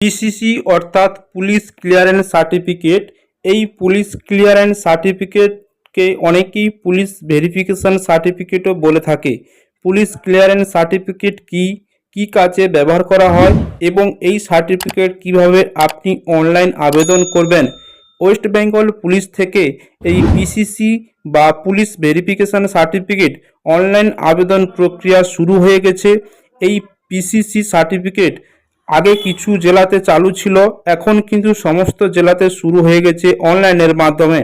PCC অর্থাৎ police clearance certificate. এই police clearance সার্টিফিকেটকে অনেকেই পুলিশ ভেরিফিকেশন সার্টিফিকেটও বলে থাকে। পুলিশ ক্লিয়ারেন্স সার্টিফিকেট কি কি কাজে ব্যবহার করা হয় এবং এই সার্টিফিকেট কীভাবে আপনি অনলাইন আবেদন করবেন? ওয়েস্ট বেঙ্গল পুলিশ থেকে এই পিসিসি বা পুলিশ ভেরিফিকেশন সার্টিফিকেট অনলাইন আবেদন প্রক্রিয়া শুরু হয়ে গেছে। এই পিসিসি সার্টিফিকেট আগে কিছু জেলাতে চালু ছিল, এখন কিন্তু সমস্ত জেলাতে শুরু হয়ে গেছে অনলাইনের মাধ্যমে।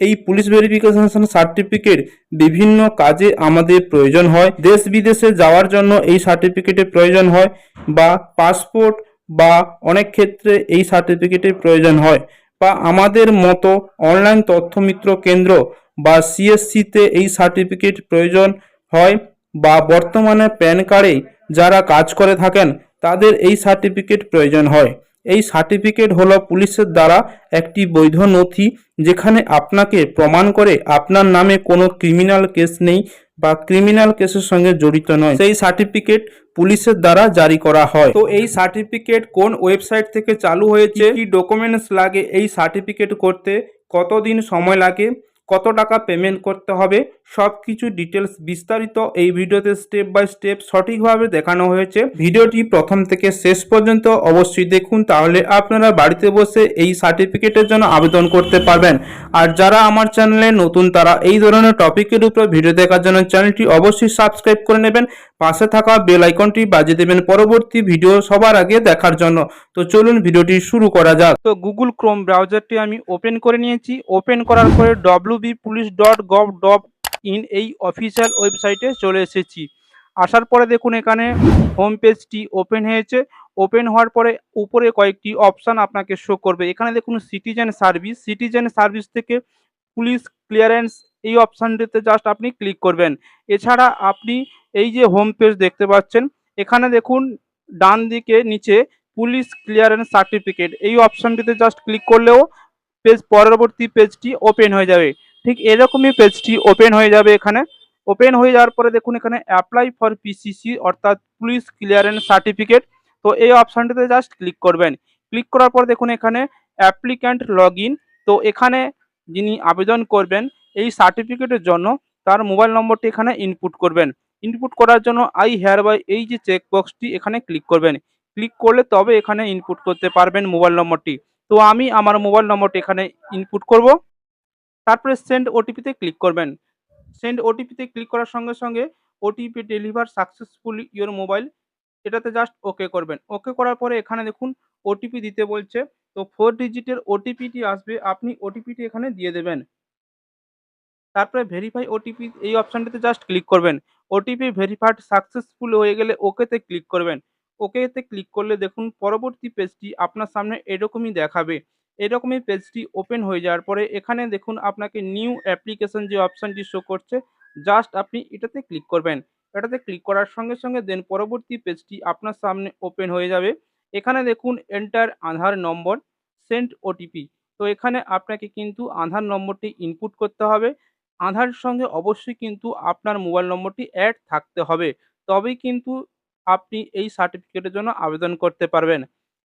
এই পুলিশ ভেরিফিকেশন সার্টিফিকেট বিভিন্ন কাজে আমাদের প্রয়োজন হয়। দেশ বিদেশে যাওয়ার জন্য এই সার্টিফিকেটের প্রয়োজন হয় বা পাসপোর্ট বা অনেক ক্ষেত্রে এই সার্টিফিকেটের প্রয়োজন হয় বা আমাদের মতো অনলাইন তথ্যমিত্র কেন্দ্র বা সিএসসিতে এই সার্টিফিকেট প্রয়োজন হয় বা বর্তমানে প্যান কার্ডে যারা কাজ করে থাকেন তাদের এই সার্টিফিকেট প্রয়োজন হয়। এই সার্টিফিকেট হলো পুলিশের দ্বারা একটি বৈধ নথি যেখানে আপনাকে প্রমাণ করে আপনার নামে কোনো ক্রিমিনাল কেস নেই বা ক্রিমিনাল কেসের সঙ্গে জড়িত নয়। সেই সার্টিফিকেট পুলিশের দ্বারা জারি করা হয়। তো এই সার্টিফিকেট কোন ওয়েবসাইট থেকে চালু হয়েছে? কি ডকুমেন্টস লাগে এই সার্টিফিকেট করতে? কতদিন সময় লাগে? কত টাকা পেমেন্ট করতে হবে সব কিছু ডিটেলস বিস্তারিত এই ভিডিওতে স্টেপ বাই স্টেপ সঠিকভাবে দেখানো হয়েছে। ভিডিওটি প্রথম থেকে শেষ পর্যন্ত অবশ্যই দেখুন, তাহলে আপনারা বাড়িতে বসে এই সার্টিফিকেটের জন্য আবেদন করতে পারবেন। আর যারা আমার চ্যানেলে নতুন, তারা এই ধরনের টপিকের উপর ভিডিও দেখার জন্য চ্যানেলটি অবশ্যই সাবস্ক্রাইব করে নেবেন। পাশে থাকা বেল আইকনটি বাজিয়ে দেবেন পরবর্তী ভিডিও সবার আগে দেখার জন্য। তো চলুন ভিডিওটি শুরু করা যাক। তো গুগল ক্রোম ব্রাউজারটি আমি ওপেন করে নিয়েছি। ওপেন করার পরে W police dot gov dot in এই অফিসিয়াল ওয়েবসাইটে চলে এসেছি। আসার পরে দেখুন এখানে হোম পেজটি ওপেন হয়েছে। ওপেন হওয়ার পরে উপরে কয়েকটি অপশান আপনাকে শো করবে। এখানে দেখুন সিটিজেন সার্ভিস সিটিজেন সার্ভিস থেকে পুলিশ ক্লিয়ারেন্স এই অপশানটিতে জাস্ট আপনি ক্লিক করবেন। এছাড়া আপনি এই যে হোম পেজ দেখতে পাচ্ছেন, এখানে দেখুন, ডান দিকে নিচে পুলিশ ক্লিয়ারেন্স সার্টিফিকেট এই অপশানটিতে জাস্ট ক্লিক করলেও পেজ পরবর্তী পেজটি ওপেন হয়ে যাবে। ঠিক এরকমই পেজটি ওপেন হয়ে যাবে এখানে। ওপেন হয়ে যাওয়ার পরে দেখুন, এখানে অ্যাপ্লাই ফর পিসিসি অর্থাৎ পুলিশ ক্লিয়ারেন্স সার্টিফিকেট তো এই অপশানটিতে জাস্ট ক্লিক করবেন। ক্লিক করার পর দেখুন, এখানে অ্যাপ্লিক্যান্ট লগ তো এখানে যিনি আবেদন করবেন এই সার্টিফিকেটের জন্য তার মোবাইল নম্বরটি এখানে ইনপুট করবেন। ইনপুট করার জন্য আই হেয়ার বাই এই যে চেক বক্সটি এখানে ক্লিক করবেন। ক্লিক করলে তবে এখানে ইনপুট করতে পারবেন মোবাইল নম্বরটি। তো আমি আমার মোবাইল নম্বরটি এখানে ইনপুট করব। তারপরে সেন্ড ওটিপিতে ক্লিক করবেন। সেন্ড ওটিপিতে ক্লিক করার সঙ্গে সঙ্গে OTP deliver successfully your mobile এটাতে জাস্ট ওকে করবেন। ওকে করার পরে এখানে দেখুন ওটিপি দিতে বলছে। তো ফোর ডিজিটের ওটিপিটি আসবে। আপনি ওটিপিটি এখানে দিয়ে দেবেন। তারপরে ভেরিফাই ওটিপি এই অপশানটিতে জাস্ট ক্লিক করবেন। ওটিপি ভেরিফাইড সাকসেসফুল হয়ে গেলে ওকেতে ক্লিক করবেন। ওকেতে ক্লিক করলে দেখুন পরবর্তী পেজটি আপনার সামনে এরকমই দেখাবে। এরকমই পেজটি ওপেন হয়ে যাওয়ার পরে এখানে দেখুন আপনাকে নিউ অ্যাপ্লিকেশন যে অপশানটি শো করছে জাস্ট আপনি এটাতে ক্লিক করবেন। এটাতে ক্লিক করার সঙ্গে সঙ্গে দেন পরবর্তী পেজটি আপনার সামনে ওপেন হয়ে যাবে। এখানে দেখুন enter Aadhaar number sent OTP তো এখানে আপনাকে কিন্তু আধার নম্বরটি ইনপুট করতে হবে। আধারের সঙ্গে অবশ্যই কিন্তু আপনার মোবাইল নম্বরটি অ্যাড থাকতে হবে। তবেই কিন্তু আপনি এই সার্টিফিকেটের জন্য আবেদন করতে পারবেন।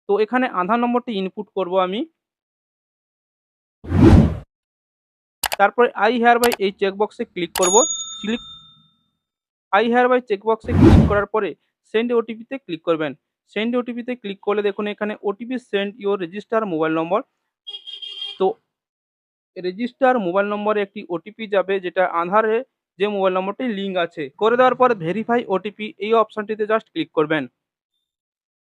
তো এখানে আধার নম্বরটি ইনপুট করব আমি। তারপরে আই হেয়ার বাই এই চেকবক্সে ক্লিক করব। ক্লিক আই হেয়ার বাই চেকবক্সে ক্লিক করার পরে সেন্ড ওটিপিতে ক্লিক করবেন। সেন্ড ওটিপিতে ক্লিক করলে দেখুন এখানে OTP send your register mobile number register mobile নম্বরে একটি ওটিপি যাবে, যেটা আধারে যে মোবাইল নম্বরটি লিঙ্ক আছে। করে দেওয়ার পর ভেরিফাই ওটিপি এই অপশানটিতে জাস্ট ক্লিক করবেন।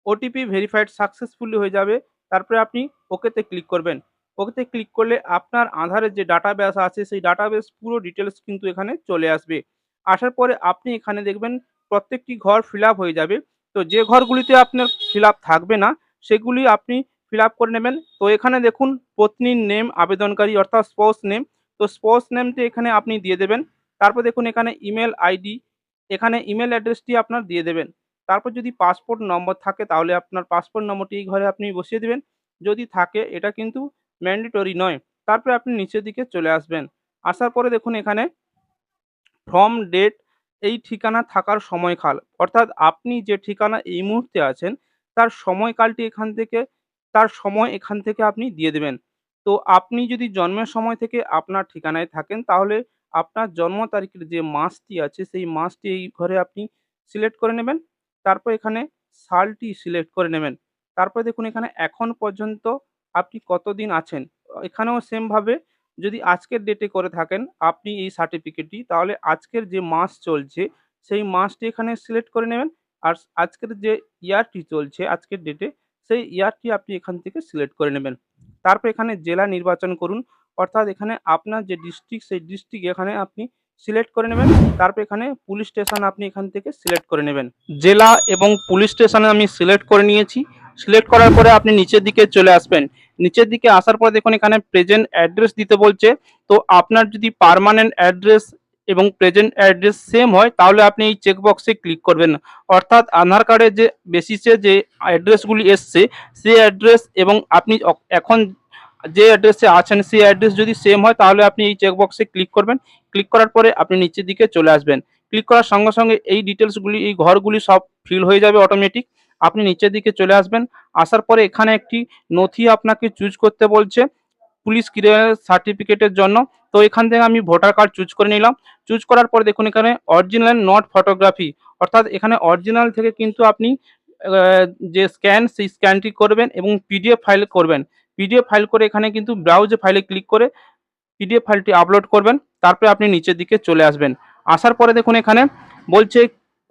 ওটিপি ভেরিফাইড সাকসেসফুলি হয়ে যাবে। তারপরে আপনি ওকেতে ক্লিক করবেন। ওকেতে ক্লিক করলে আপনার আধারের যে ডাটা ডাটাবেস আছে, সেই ডাটা ডাটাবেস পুরো ডিটেলস কিন্তু এখানে চলে আসবে। আসার পরে আপনি এখানে দেখবেন প্রত্যেকটি ঘর ফিল হয়ে যাবে। তো যে ঘরগুলিতে আপনার ফিল থাকবে না, সেগুলি আপনি ফিল করে নেবেন। তো এখানে দেখুন, পত্নীর নেম আবেদনকারী অর্থাৎ স্পোর্টস নেম তো স্পোর্টস নেমটি এখানে আপনি দিয়ে দেবেন। তারপর দেখুন, এখানে ইমেল আইডি এখানে ইমেল অ্যাড্রেসটি আপনার দিয়ে দেবেন। তারপর যদি পাসপোর্ট নম্বর থাকে, তাহলে আপনার পাসপোর্ট নম্বরটি এই ঘরে আপনি বসিয়ে দেবেন। যদি থাকে, এটা কিন্তু ম্যান্ডেটরি নয়। তারপরে আপনি নিচের দিকে চলে আসবেন। আসার পরে দেখুন, এখানে ফ্রম ডেট এই ঠিকানা থাকার সময়কাল। অর্থাৎ আপনি যে ঠিকানা এই মুহূর্তে আছেন, তার সময়কালটি এখান থেকে তার সময় এখান থেকে আপনি দিয়ে দেবেন। তো আপনি যদি জন্মের সময় থেকে আপনার ঠিকানায় থাকেন, তাহলে আপনার জন্ম তারিখের যে মাসটি আছে, সেই মাসটি এই ঘরে আপনি সিলেক্ট করে নেবেন। তারপর এখানে সালটি সিলেক্ট করে নেবেন। তারপরে দেখুন, এখানে এখন পর্যন্ত আপনি কতদিন আছেন? এখানেও সেমভাবে যদি আজকের ডেটে করে থাকেন আপনি এই সার্টিফিকেটটি, তাহলে আজকের যে মাস চলছে, সেই মাসটি এখানে সিলেক্ট করে নেবেন। আর আজকের যে ইয়ারটি চলছে, আজকের ডেটে সেই ইয়ারটি আপনি এখান থেকে সিলেক্ট করে নেবেন। তারপর এখানে জেলা নির্বাচন করুন। অর্থাৎ এখানে আপনার যে ডিস্ট্রিক্ট, সেই ডিস্ট্রিক্ট এখানে আপনি সিলেক্ট করে নেবেন। তারপর এখানে পুলিশ স্টেশন আপনি এখান থেকে সিলেক্ট করে নেবেন। জেলা এবং পুলিশ স্টেশনে আমি সিলেক্ট করে নিয়েছি। সিলেক্ট করার পরে আপনি নিচের দিকে চলে আসবেন। নিচের দিকে আসার পর দেখুন এখানে প্রেজেন্ট অ্যাড্রেস দিতে বলছে। তো আপনার যদি পার্মানেন্ট অ্যাড্রেস এবং প্রেজেন্ট অ্যাড্রেস সেম হয়, তাহলে আপনি এই চেকবক্সে ক্লিক করবেন। অর্থাৎ আধার কার্ডের যে বেসিসে যে অ্যাড্রেসগুলি এসছে, সেই অ্যাড্রেস এবং আপনি এখন যে অ্যাড্রেসে আছেন, সেই অ্যাড্রেস যদি সেম হয়, তাহলে আপনি এই চেকবক্সে ক্লিক করবেন। ক্লিক করার পরে আপনি নিচের দিকে চলে আসবেন। ক্লিক করার সঙ্গে সঙ্গে এই ডিটেলসগুলি এই ঘরগুলি সব ফিল হয়ে যাবে অটোমেটিক আপনি নিচের দিকে চলে আসবেন। আসার পরে এখানে একটি নথি আপনাকে চুজ করতে বলছে। পুলিশ ক্লিয়ারেন্স সার্টিফিকেটের জন্য। তো এখান থেকে আমি ভোটার কার্ড চুজ করে নিলাম। চুজ করার পর দেখুন এখানে অরিজিনাল নট ফটোগ্রাফি অর্থাৎ এখানে অরিজিনাল থেকে কিন্তু আপনি যে স্ক্যান সেই স্ক্যানটি করবেন এবং পিডিএফ ফাইল করবেন। পিডিএফ ফাইল করে এখানে কিন্তু ব্রাউজে ফাইলে ক্লিক করে পিডিএফ ফাইলটি আপলোড করবেন। তারপরে আপনি নিচের দিকে চলে আসবেন। আসার পরে দেখুন এখানে বলছে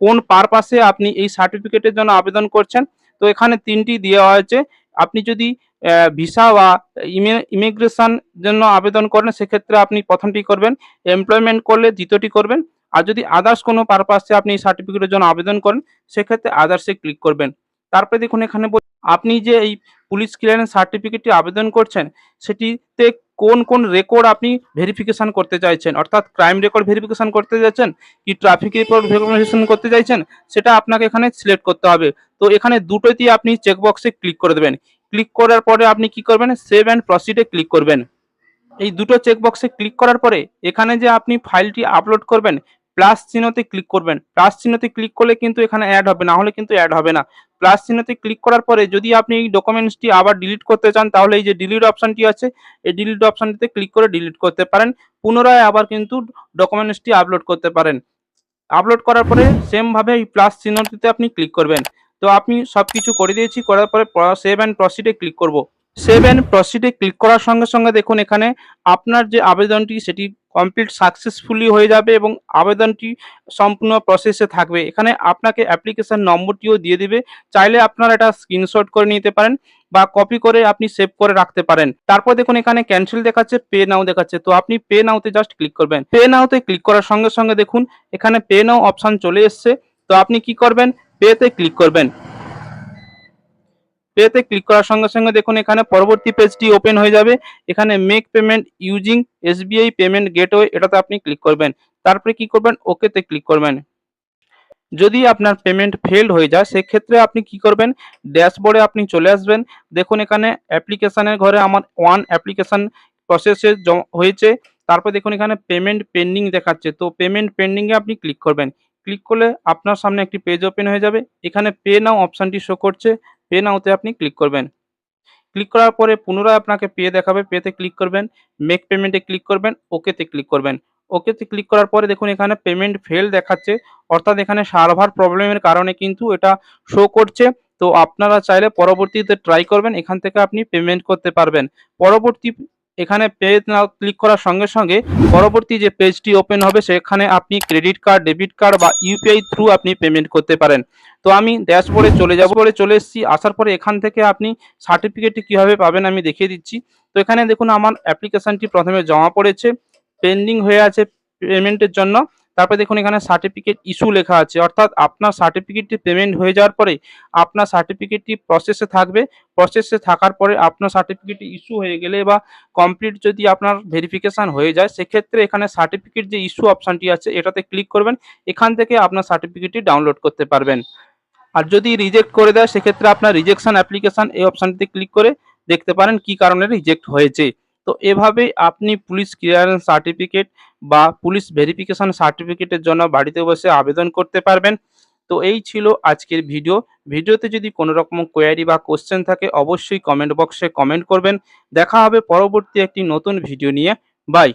কোন পারপাসে আপনি এই সার্টিফিকেটের জন্য আবেদন করছেন। তো এখানে তিনটি দেওয়া হয়েছে। আপনি যদি ভিসা বা ইমিগ্রেশন জন্য আবেদন করেন, সেক্ষেত্রে আপনি প্রথমটি করবেন এমপ্লয়মেন্ট করলে দ্বিতীয়টি করবেন। আর যদি আদার্স কোনো পারপাসে আপনি সার্টিফিকেটের জন্য আবেদন করেন, সেক্ষেত্রে আদার্সে ক্লিক করবেন। তারপরে দেখুন, এখানে আপনি যে এই পুলিশ ক্লিয়ারেন্স সার্টিফিকেটটি আবেদন করছেন, সেটিতে কোন কোন রেকর্ড আপনি ভেরিফিকেশন করতে চাইছেন? অর্থাৎ ক্রাইম রেকর্ড ভেরিফিকেশন করতে চাইছেন? কি ট্রাফিক রেকর্ড ভেরিফিকেশন করতে চাইছেন? সেটা আপনাকে এখানে সিলেক্ট করতে হবে। তো এখানে দুটোতেই আপনি চেকবক্সে ক্লিক করে দেবেন। ক্লিক করার পরে আপনি কি করবেন? সেভ অ্যান্ড প্রসিডে ক্লিক করবেন। এই দুটো চেকবক্সে ক্লিক করার পরে এখানে যে আপনি ফাইলটি আপলোড করবেন প্লাস চিহ্নতে ক্লিক করবেন। প্লাস চিহ্নতে ক্লিক করলে কিন্তু এখানে অ্যাড হবে, না হলে কিন্তু অ্যাড হবে না। প্লাস চিহ্নতে ক্লিক করার পরে যদি আপনি এই ডকুমেন্টসটি আবার ডিলিট করতে চান, তাহলে এই যে ডিলিট অপশনটি আছে, এই ডিলিট অপশনটিতে ক্লিক করে ডিলিট করতে পারেন। পুনরায় আবার কিন্তু ডকুমেন্টসটি আপলোড করতে পারেন। আপলোড করার পরে সেমভাবে এই প্লাস চিহ্নটিতে আপনি ক্লিক করবেন। তো আপনি সব কিছু করে দিয়েছি, করার পরে সেভ অ্যান্ড প্রসিডে ক্লিক করব। সেভ অ্যান্ড প্রসিডে ক্লিক করার সঙ্গে সঙ্গে দেখুন এখানে আপনার যে আবেদনটি, সেটি কমপ্লিট সাকসেসফুলি হয়ে যাবে এবং আবেদনটি সম্পূর্ণ প্রসেসে থাকবে। এখানে আপনাকে অ্যাপ্লিকেশন নম্বরটিও দিয়ে দিবে। চাইলে আপনারা এটা স্ক্রিনশট করে নিতে পারেন বা কপি করে আপনি সেভ করে রাখতে পারেন। তারপর দেখুন এখানে ক্যান্সেল দেখাচ্ছে পে নাও দেখাচ্ছে। তো আপনি পে নাওতে জাস্ট ক্লিক করবেন। পে নাওতে ক্লিক করার সঙ্গে সঙ্গে দেখুন, এখানে পে নাও অপশন চলে এসছে। তো আপনি কি করবেন? পেতে ক্লিক করবেন। পেতে ক্লিক করার সঙ্গে সঙ্গে দেখুন এখানে পরবর্তী পেজটি ওপেন হয়ে যাবে। এখানে make payment using SBI payment gateway এটাতে আপনি ক্লিক করবেন। তারপরে কি করবেন? ওকেতে ক্লিক করবেন। যদি আপনার পেমেন্ট ফেলড হয়ে যায়, সেক্ষেত্রে আপনি কি করবেন? ড্যাশবোর্ডে আপনি চলে আসবেন। দেখুন এখানে অ্যাপ্লিকেশনের ঘরে আমার ওয়ান অ্যাপ্লিকেশন প্রসেসে হয়েছে। তারপর দেখুন এখানে পেমেন্ট পেন্ডিং দেখাচ্ছে। তো পেমেন্ট পেন্ডিংয়ে আপনি ক্লিক করবেন। ক্লিক করলে আপনার সামনে একটি পেজ ওপেন হয়ে যাবে। এখানে পে নাও অপশানটি শো করছে। পে নাওতে আপনি ক্লিক করবেন। ক্লিক করার পরে পুনরায় আপনাকে পে দেখাবে। পেতে ক্লিক করবেন। মেক পেমেন্টে ক্লিক করবেন। ওকেতে ক্লিক করবেন। ওকেতে ক্লিক করার পরে দেখুন এখানে পেমেন্ট ফেল দেখাচ্ছে। অর্থাৎ এখানে সার্ভার প্রবলেমের কারণে কিন্তু এটা শো করছে। তো আপনারা চাইলে পরবর্তীতে ট্রাই করবেন। এখান থেকে আপনি পেমেন্ট করতে পারবেন। পরবর্তী এখানে পেজ নাও ক্লিক করার সঙ্গে সঙ্গে পরবর্তী যে পেজটি ওপেন হবে, সেখানে আপনি ক্রেডিট কার্ড ডেবিট কার্ড বা ইউপিআই থ্রু আপনি পেমেন্ট করতে পারেন। তো আমি ড্যাশবোর্ডে চলে যাব বলে চলে এসেছি। আসার পরে এখান থেকে আপনি সার্টিফিকেটটি কীভাবে পাবেন আমি দেখিয়ে দিচ্ছি। তো এখানে দেখুন, আমার অ্যাপ্লিকেশানটি প্রথমে জমা পড়েছে পেন্ডিং হয়ে আছে পেমেন্টের জন্য। তারপরে দেখুন এখানে সার্টিফিকেট ইস্যু লেখা আছে। অর্থাৎ আপনার সার্টিফিকেটটি পেমেন্ট হয়ে যাওয়ার পরে আপনার সার্টিফিকেটটি প্রসেসে থাকবে। প্রসেসে থাকার পরে আপনার সার্টিফিকেটটি ইস্যু হয়ে গেলে বা কমপ্লিট যদি আপনার ভেরিফিকেশান হয়ে যায়, সেক্ষেত্রে এখানে সার্টিফিকেট যে ইস্যু অপশানটি আছে, এটাতে ক্লিক করবেন। এখান থেকে আপনার সার্টিফিকেটটি ডাউনলোড করতে পারবেন। আর যদি রিজেক্ট করে দেয়, সেক্ষেত্রে আপনার রিজেকশন অ্যাপ্লিকেশন এই অপশানটিতে ক্লিক করে দেখতে পারেন কি কারণে রিজেক্ট হয়েছে। তো এভাবেই আপনি পুলিশ ক্লিয়ারেন্স সার্টিফিকেট বা পুলিশ ভেরিফিকেশন সার্টিফিকেটের জন্য বাড়িতে বসে আবেদন করতে পারবেন। তো এই ছিল আজকের ভিডিও। ভিডিওতে যদি কোনো রকম কোয়ারি বা কোশ্চেন থাকে, অবশ্যই কমেন্ট বক্সে কমেন্ট করবেন। দেখা হবে পরবর্তী একটি নতুন ভিডিও নিয়ে। বাই